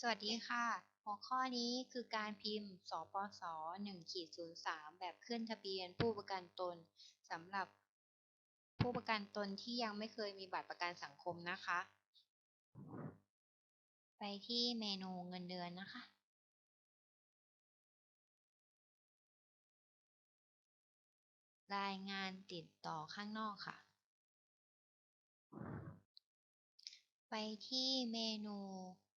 สวัสดีค่ะ หัวข้อนี้คือการพิมพ์ สปส1ขีด03 แบบขึ้นทะเบียนผู้ประกันตนสำหรับผู้ประกันตนที่ยังไม่เคยมีบัตรประกันสังคมนะคะ ไปที่เมนูเงินเดือนนะคะ รายงานติดต่อข้างนอกค่ะ ไปที่เมนู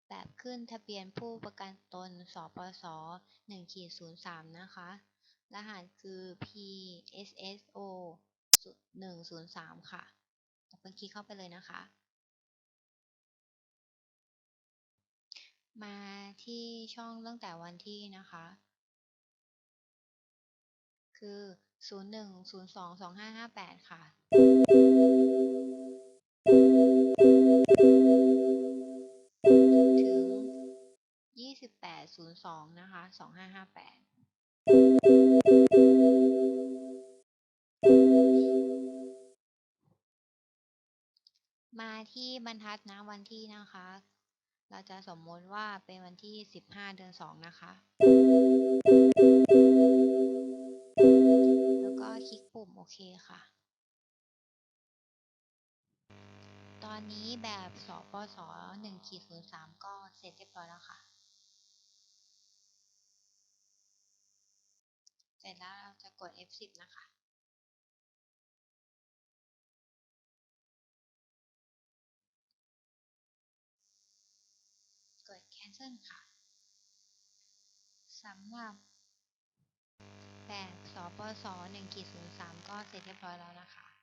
แบบขึ้นทะเบียนผู้ประกันตน สปส1ขีด03 นะคะ รหัสคือ PSSO 103 ค่ะดับเบิลคลิกเข้าไปเลยนะคะ มาที่ช่องตั้งแต่วันที่นะคะ คือ 01022558 ค่ะ 2802 นะคะ 2558 มาที่บรรทัดนะวันที่นะคะ เราจะสมมติว่าเป็นวันที่ 15 เดือน 2 นะคะ แล้วก็คลิกปุ่มโอเคค่ะตอนนี้แบบสปส1ขีด03 ก็เสร็จเรียบร้อยแล้วค่ะ เส ร็จแล้วเราจะกด F10 นะคะกด cancel ค่ะสำหรับแบบสปส1ขีด03 ก็เสร็จเรียบร้อยแล้วนะคะ